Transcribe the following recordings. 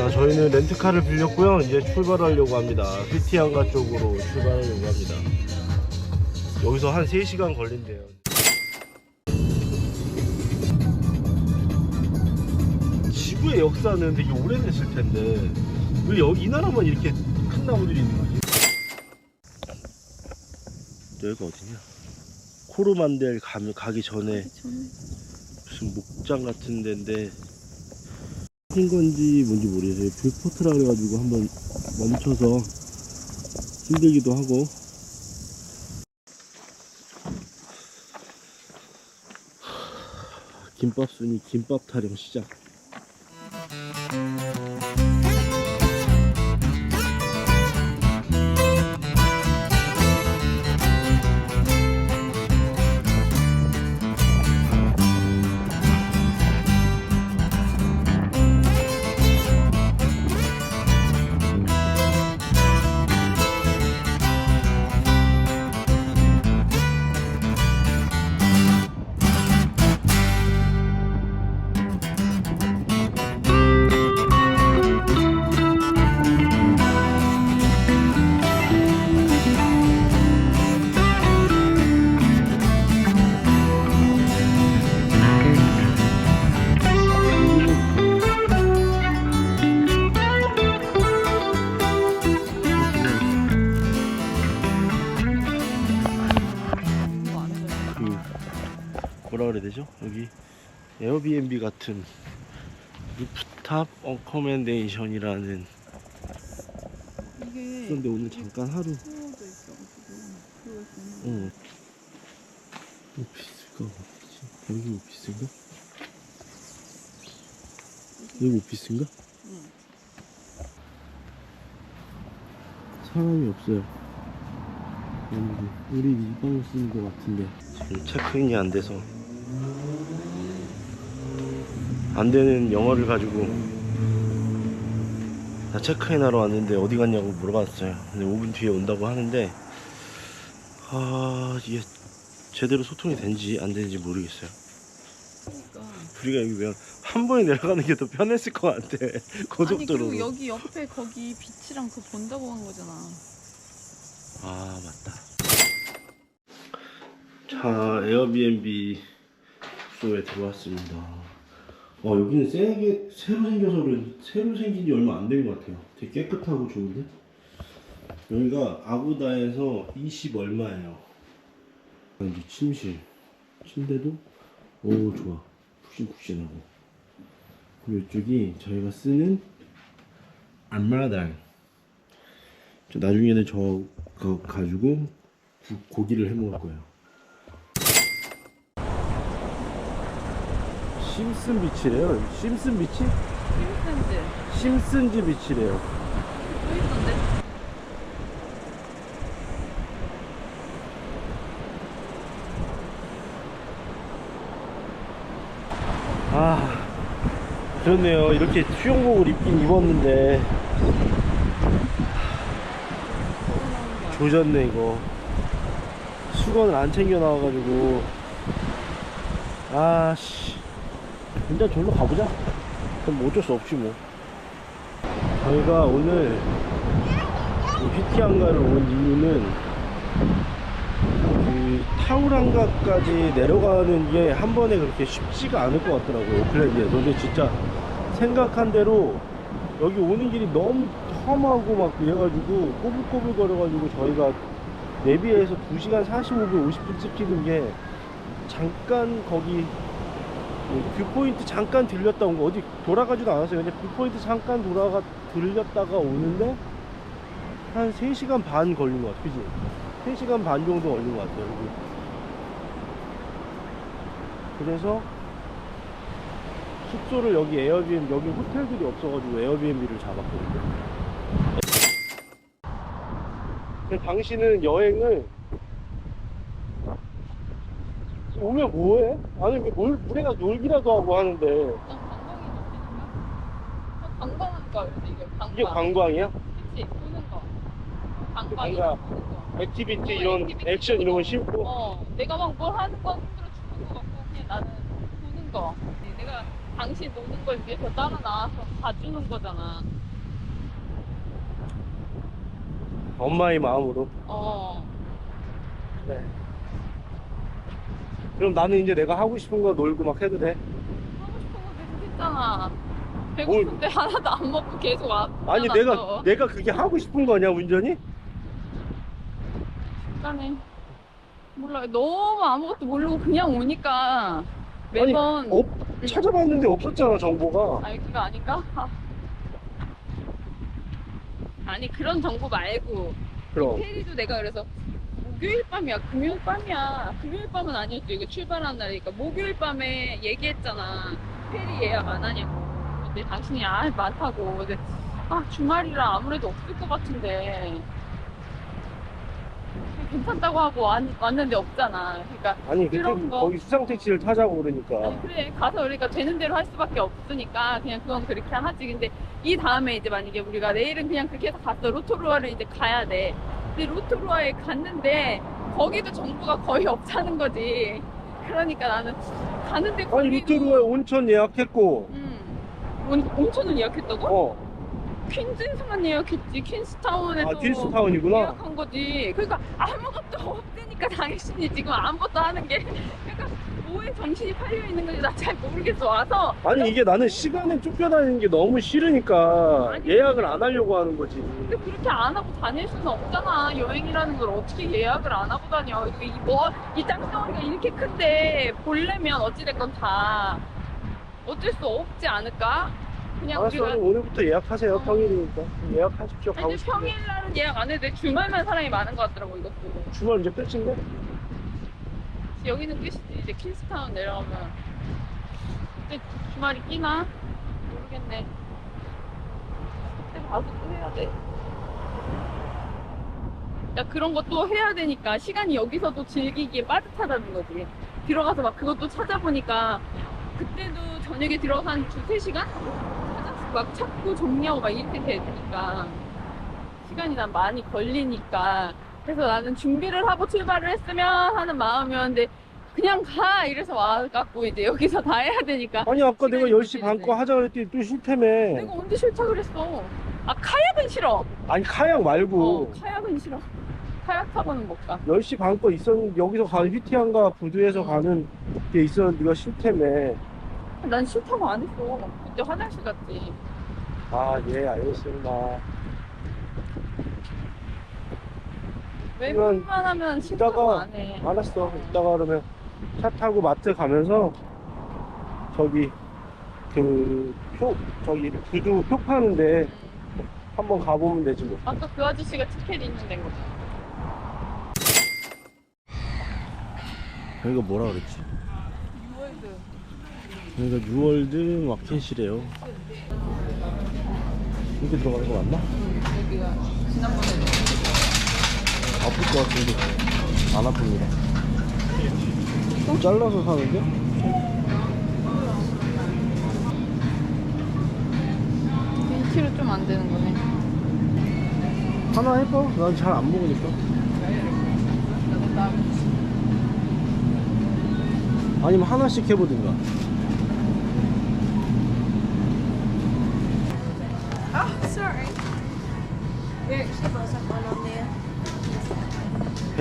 자, 저희는 렌트카를 빌렸고요. 이제 출발하려고 합니다. 휘티안가 쪽으로 출발하려고 합니다. 여기서 한 3시간 걸린대요. 지구의 역사는 되게 오래됐을 텐데 왜 여기 이 나라만 이렇게 큰 나무들이 있는 거지? 여기가 어디냐? 코르만델 가면 가기 전에 무슨 목장 같은 데인데 큰 건지 뭔지 모르겠어요. 뷰포트라 그래가지고 한번 멈춰서 힘들기도 하고 김밥 순이 김밥 타령 시작. 에어비앤비 같은 루프탑 어커멘데이션이라는 이게 그런데 오늘 잠깐 하루 세워져 있어가지고 그걸 보는 응. 오피스가 어디지? 여기 오피스인가? 여기 오피스인가? 응. 사람이 없어요. 아무도 우리 이 방을 쓰는 것 같은데 지금 체크인이 안 돼서 안 되는 영어를 가지고 나 체크인 하러 왔는데 어디 갔냐고 물어봤어요. 근데 5분 뒤에 온다고 하는데 아 이게 제대로 소통이 된지 안 되는지 모르겠어요. 거니까. 우리가 여기 왜한 번에 내려가는 게 더 편했을 것 같아. 아니 고속도로로. 그리고 여기 옆에 거기 빛이랑 그거 본다고 한 거잖아. 아 맞다. 자 에어비앤비 숙소에 들어왔습니다. 와 여기는 세게 새로 생겨서 그런지 새로 생긴 지 얼마 안 된 것 같아요. 되게 깨끗하고 좋은데 여기가 아고다에서 20 얼마예요. 이제 침실 침대도 오 좋아 푹신푹신하고 그리고 이쪽이 저희가 쓰는 안마당 저 나중에는 저 그거 가지고 구- 고기를 해 먹을 거예요. 심슨 비치래요. 심슨 비치? 힘센지 심슨즈 비치래요. 또 있던데. 아, 그렇네요. 이렇게 수영복을 입긴 입었는데 조졌네 이거. 수건을 안 챙겨 나와가지고 아씨 일단 절로 가보자. 그럼 뭐 어쩔 수 없지 뭐. 저희가 오늘 휘티안가를 온 이유는 그 타우랑가까지 내려가는 게 한 번에 그렇게 쉽지가 않을 것 같더라고요 오클랜드에서 근데 진짜 생각한 대로 여기 오는 길이 너무 험하고 막 이래가지고 꼬불꼬불 거려가지고 저희가 내비에서 2시간 45분 50분 찍히는 게 잠깐 거기 그 뷰포인트 잠깐 들렸다 온 거 어디 돌아가지도 않았어요 그냥 뷰포인트 잠깐 돌아가 들렸다가 오는데 한 3시간 반 걸린 것 같아 그지? 3시간 반 정도 걸린 것 같아요 여기. 그래서 숙소를 여기 에어비앤비 여기 호텔들이 없어가지고 에어비앤비를 잡았거든요 당신은 여행을 오면 뭐해? 아니 물, 물에 가서 놀기라도 하고 하는데 되는 거야? 관광하니까 이게 관광. 이게 관광이야? 그치 보는 거. 거. 액티비티 이런 액션 이런 거 싫고 어, 내가 막 뭘 하는 건 힘들어 죽는 거 같고 그냥 나는 보는 거. 내가 당신 노는 걸 위해서 따라 나와서 봐주는 거잖아. 엄마의 마음으로. 어. 네. 그럼 나는 이제 내가 하고 싶은 거 놀고 막 해도 돼? 하고 싶은 거 계속 했잖아. 배고픈데 하나도 안 먹고 계속 와. 아니 너. 내가 내가 그게 하고 싶은 거냐 운전이? 중간에 몰라 너무 아무것도 모르고 그냥 오니까 매번 어, 찾아봤는데 없었잖아 정보가. 아니 그거 아닌가? 아. 아니 그런 정보 말고 그럼 페리도 내가 그래서 목요일 밤이야. 금요일 밤이야. 금요일 밤은 아니었죠 이거 출발한 날이니까 목요일 밤에 얘기했잖아. 페리 예약 안 하냐고. 근데 당신이 아 많다고. 근데 아 주말이라 아무래도 없을 것 같은데. 괜찮다고 하고 왔, 왔는데 없잖아. 그러니까 아니 그때 그런 거. 거기 수상 택시를 타자고 그러니까. 아니 그래. 가서 우리가 되는 대로 할 수밖에 없으니까 그냥 그건 그렇게 하지. 근데 이 다음에 이제 만약에 우리가 내일은 그냥 그렇게 해서 갔어. 로토루아를 이제 가야 돼 근데 로토루아에 갔는데 거기도 정보가 거의 없다는 거지 그러니까 나는 가는데 아니 거기도 루트루에 온천 예약했고. 음, 온, 온천은 예약했다고? 어. 퀸즈에서만 예약했지 퀸스타운에서 아 퀸스타운이구나. 예약한 거지 그러니까 아무것도 없으니까 당신이 지금 아무것도 하는 게 그러니까 뭐에 정신이 팔려 있는 건지 나 잘 모르겠어 와서 아니 이게 나는 시간에 쫓겨다니는 게 너무 싫으니까 아니. 예약을 안 하려고 하는 거지. 근데 그렇게 안 하고 다닐 수는 없잖아. 여행이라는 걸 어떻게 예약을 안 하고 다녀. 이거 이 뭐, 이 땅덩어리가 이렇게 큰데 보려면 어찌됐건 다 어쩔 수 없지 않을까? 그냥 알았어 우리가 오늘부터 예약하세요 어. 평일이니까 예약하십시오 가고 아니 싶은데 평일날은 예약 안 해도 돼. 주말만 사람이 많은 것 같더라고 이것도. 주말 이제 끝인데? 여기는 끝이지. 이제 킨스타운 내려가면 그때 주말이 끼나? 모르겠네. 그때 봐서 또 해야 돼. 야 그런 것도 해야 되니까 시간이 여기서도 즐기기에 빠듯하다는 거지. 들어가서 막 그것도 찾아보니까 그때도 저녁에 들어가서 한 두세 시간? 막 찾고 정리하고 막 이렇게 되니까 시간이 난 많이 걸리니까 그래서 나는 준비를 하고 출발을 했으면 하는 마음이었는데 그냥 가! 이래서 와갖고 이제 여기서 다 해야 되니까 아니 아까 내가 시간이 10시 반 거. 하자 그랬더니 또 싫다며. 내가 언제 싫다 그랬어? 아 카약은 싫어. 아니 카약 말고. 어, 카약은 싫어. 카약 타고는 못가. 10시 반 거 있었는데 여기서 가는 휘티안가 부두에서 가는 게 있었는데 네가 싫다며. 난 싫다고 안 했어. 그때 화장실 갔지. 아예 알겠습니다 외국만 하면 싫다고 이따가- 안 해. 알았어. 이따가 그러면 차 타고 마트 가면서 저기 그 표 저기 부두 표 파는데 한번 가보면 되지 뭐. 아까 그 아저씨가 티켓 있는 데인 거지 여기가 뭐라 그랬지? 유월드. 여기가 뉴월드 마켓이래요. 이렇게 들어가는 거 맞나? 여기가 지난번에 아플 것 같은데 안 아픕니다 잘라서 사는데? 인치로 좀 안 되는 거네 하나 해봐 난 잘 안 먹으니까 아니면 하나씩 해보든가 Oh, sorry. Actually both have one on there.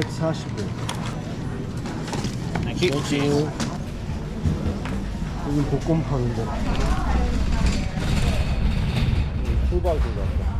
140원 땡큐 여기 볶음 파는데. 수박인가 보다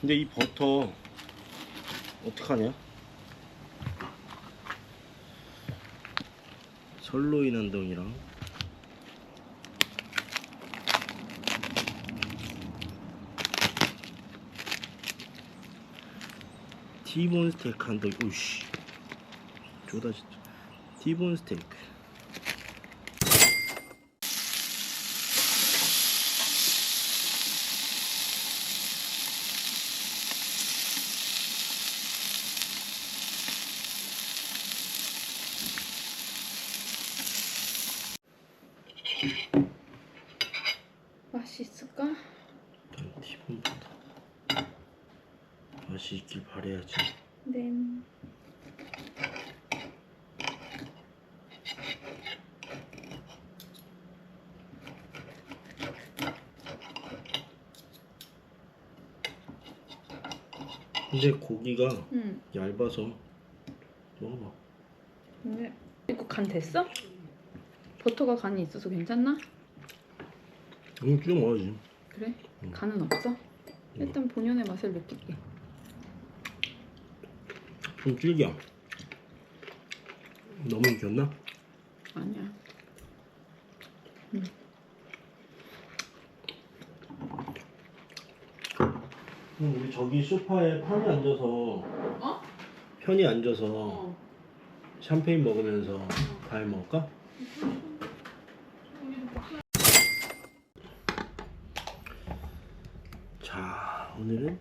근데 이 버터 어떡하냐? 설로인 한덩이랑. 티본 스테이크 한 덩이 오씨. 쪼다 진짜 티본 스테이크 맛이 있을까? 일단 티본부터 맛이 있길 바래야지 네. 근데 고기가 응. 얇아서 먹어봐 근데 이거 간 됐어? 버터가 간이 있어서 괜찮나? 응쭉 먹어야지 그래? 응. 간은 없어? 일단 본연의 맛을 느낄게. 좀 질겨 너무 익혔나? 아니야. 응, 우리 저기 소파에 편히 앉아서 어? 편히 앉아서 어. 샴페인 먹으면서 과일 먹을까? 자 오늘은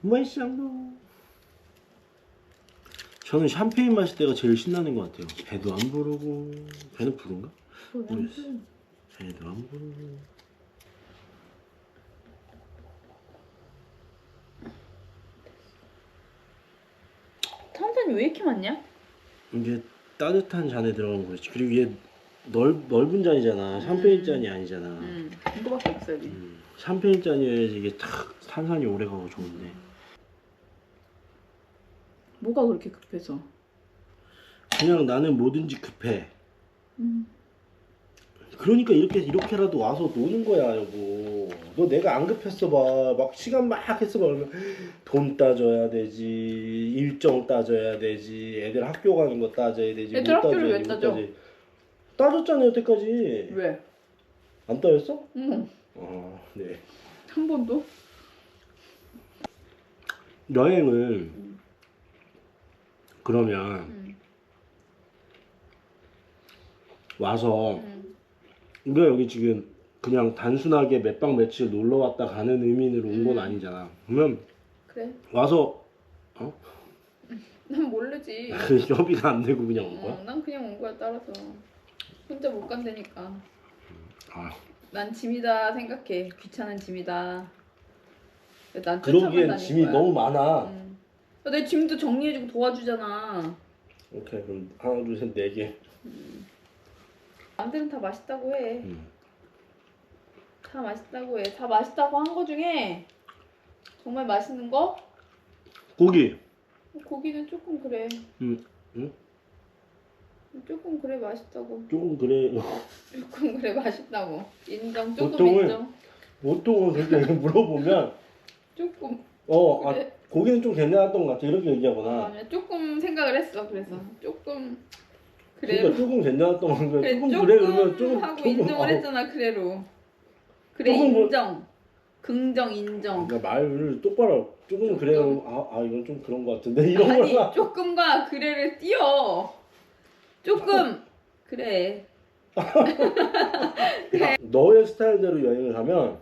마이샹도 저는 샴페인 마실 때가 제일 신나는 것 같아요. 배도 안 부르고. 배는 부른가? 모르겠어. 배도 안 부르고. 탄산이 왜 이렇게 많냐? 이게 따뜻한 잔에 들어간 거지. 그리고 이게 넓, 넓은 잔이잖아 샴페인 음. 잔이 아니잖아 응. 이거밖에 없어 여기. 음, 샴페인 잔이어야지 이게 탁 탄산이 오래 가고 좋은데 뭐가 그렇게 급해서? 그냥 나는 뭐든지 급해 음. 그러니까 이렇게 이렇게라도 와서 노는 거야 여보 너 내가 안 급했어 봐막 시간 막 했어 봐 그러면 돈 따져야 되지 일정 따져야 되지 애들 학교 가는 거 따져야 되지 애들 못 학교를 왜 따져야지, 못 따져? 따져야지. 따졌잖아 여태까지 왜? 안 따졌어? 응. 아네 한 번도? 여행을 그러면 응. 와서 응. 우리가 여기 지금 그냥 단순하게 몇 박 며칠 놀러 왔다 가는 의미로 온 건 음. 아니잖아. 그러면 그래. 와서 난 모르지. 그 협의가 안 되고 그냥 온 거야? 어, 난 그냥 온 거야 따라서. 혼자 못 간다니까. 아, 난 짐이다 생각해. 귀찮은 짐이다. 난 그러기엔 짐이. 너무 많아. 응. 내 짐도 정리해주고 도와주잖아. 오케이 그럼 하나 둘 셋 네 개. 남들은 다 맛있다고 해. 음. 다 맛있다고 해. 다 맛있다고 한 거 중에 정말 맛있는 거? 고기. 고기는 조금 그래. 음, 음? 조금 그래 맛있다고. 조금 그래. 조금 그래 맛있다고. 인정. 조금 보통은 인정. 보통은 그렇게 물어보면 조금. 어 아, 그래. 고기는 좀 괜찮았던 것 같아 이렇게 어, 얘기하거나. 아니야. 조금 생각을 했어. 그래서 조금 그래. 그러니까 조금 괜찮았던 건 그래 조금 조금 그래 그러면 조금 하고 조금 인정을 아, 했잖아. 그래로. 그래 조금 뭐- 인정. 긍정 인정. 그러니까 말을 똑바로 조금 그래 그러면 아, 아 이건 좀 그런 것 같은데 이런 아니 거나 조금과 그래를 띄어. 조금 그래. 너의 스타일대로 여행을 가면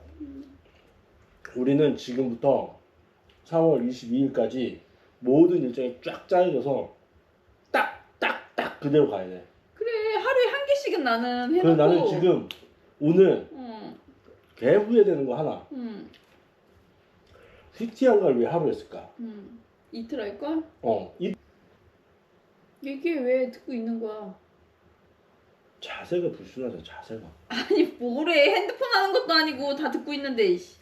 우리는 지금부터 4월 22일까지 모든 일정이 쫙 짜여져서 딱 딱 딱 그대로 가야 돼. 그래 하루에 한 개씩은 나는 해놓고. 그래서 나는 지금 오늘 응, 개 후회되는 거 하나. 응, 걸왜 하루 했을까? 응. 이틀 할 걸? 어, 이 이게 왜 듣고 있는 거야? 자세가 불순하잖아. 자세가. 아니 뭐래 핸드폰 하는 것도 아니고 다 듣고 있는데. 이씨.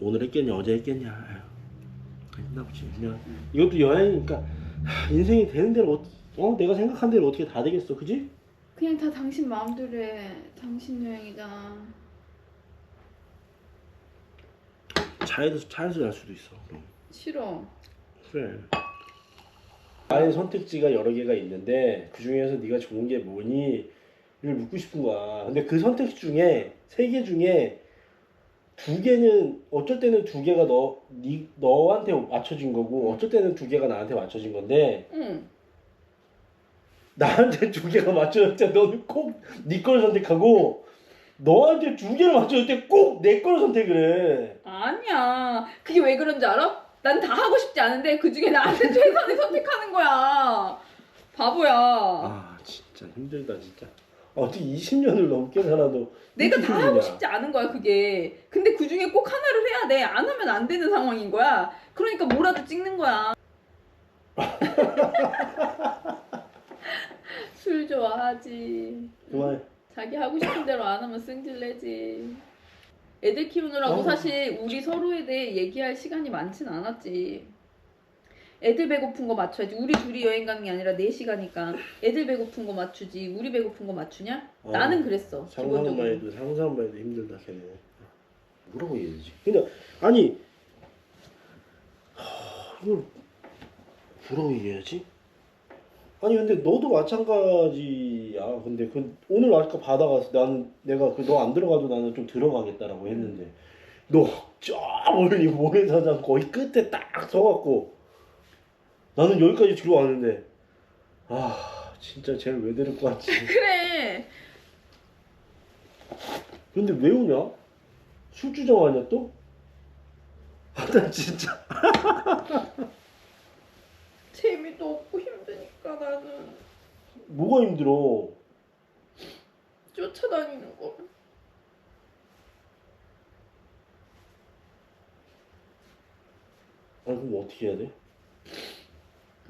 오늘 했겠냐 어제 했겠냐. 아휴, 했나 보지. 그냥 이것도 여행이니까 하, 인생이 되는 대로 어, 어 내가 생각한 대로 어떻게 다 되겠어, 그지? 그냥 다 당신 마음대로 해. 당신 여행이잖아. 차에서 차에서 잘 수도 있어. 그럼. 싫어. 그래. 나의 선택지가 여러 개가 있는데 그 중에서 네가 좋은 게 뭐니?를 묻고 싶은 거야. 근데 그 선택지 중에 세 개 중에 두 개는 어쩔 때는 두 개가 너 니, 너한테 맞춰진 거고 어쩔 때는 두 개가 나한테 맞춰진 건데 응. 나한테 두 개가 맞춰질 때 너는 꼭네 걸 선택하고 너한테 두 개를 맞춰질 때꼭 내 걸 선택을 해. 아니야. 그게 왜 그런지 알아? 난 다 하고 싶지 않은데 그 중에 나한테 최선을 선택하는 거야. 바보야. 아 진짜 힘들다 진짜. 어떻게 20년을 넘게 살아도 내가 다 하고. 싶지 않은 거야 그게 근데 그 중에 꼭 하나를 해야 돼 안 하면 안 되는 상황인 거야 그러니까 뭐라도 찍는 거야 술 좋아하지 그만 자기 하고 싶은 대로 안 하면 승질 내지 애들 키우느라고 어. 사실 우리 서로에 대해 얘기할 시간이 많진 않았지 애들 배고픈 거 맞춰야지 우리 둘이 여행 가는 게 아니라 4시가니까 애들 배고픈 거 맞추지 우리 배고픈 거 맞추냐? 어. 나는 그랬어 상상만 기본적으로 해도 상상만 해도 힘들다 걔네 뭐라고 얘기하지 근데 아니 하, 이걸 뭐라고 얘기해야지 아니 근데 너도 마찬가지야. 근데 그 오늘 아까 바다 가서 나는 내가 그 너 안 들어가도 나는 좀 들어가겠다라고 했는데 너저 멀리 모래사장 거의 끝에 딱 서갖고 나는 여기까지 들어왔는데 아 진짜 쟤를 왜 데리고 왔지? 그래. 근데 왜 오냐? 술주정 아니야 또? 아, 나 진짜. 재미도 없고 힘드니까 나는 뭐가 힘들어? 쫓아다니는 거 아니 그럼 어떻게 해야 돼?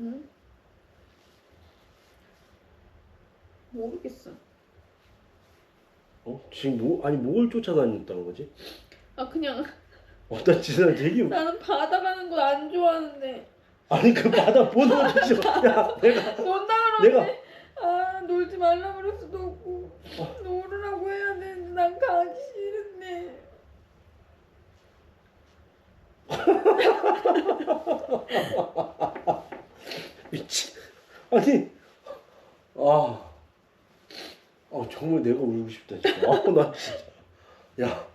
응? 모르겠어 어? 지금 뭐 아니 뭘 쫓아다녔다는 거지? 아 그냥 어떤 짓을 되게 나는 바다 가는 거 안 좋아하는데 아니 그 바다 보는 것도 싫어. 야 내가 논다 내가 그러는데? 아 놀지 말라 그럴 수도 없고. 놀으라고 해야 되는데 난 가기 싫은데. 미치 아니 아, 아 정말 내가 울고 싶다 진짜. 아나 진짜. 야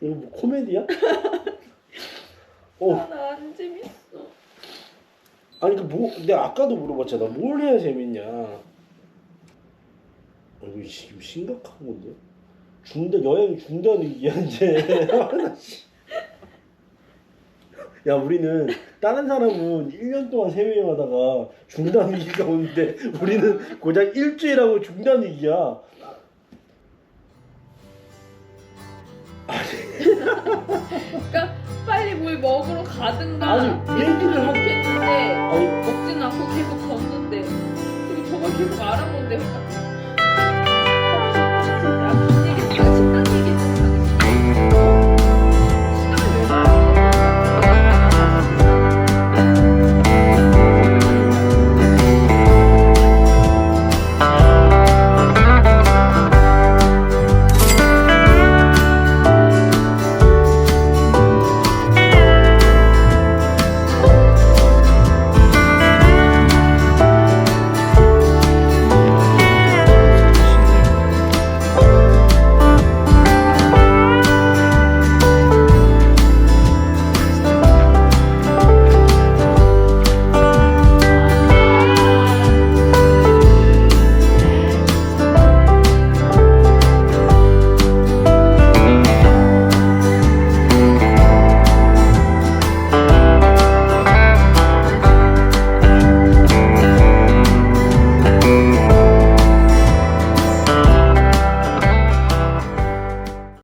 이거 뭐 코미디야? 어. 나안 재밌어 아니 그뭐 내가 아까도 물어봤잖아. 뭘 해야 재밌냐? 아, 이거 지금 심각한 건데? 중단 여행 중단 위기야 이제 아, 야 우리는 다른 사람은 1년 동안 해외여행 하다가 중단 위기가 오는데 우리는 고작 일주일하고 중단 위기야. 그러니까 빨리 뭘 먹으러 가든가 아니, 얘기를 하- 좋겠는데 아니. 먹지는 않고 계속 걷는데. 그리고 저걸 계속 알아보는데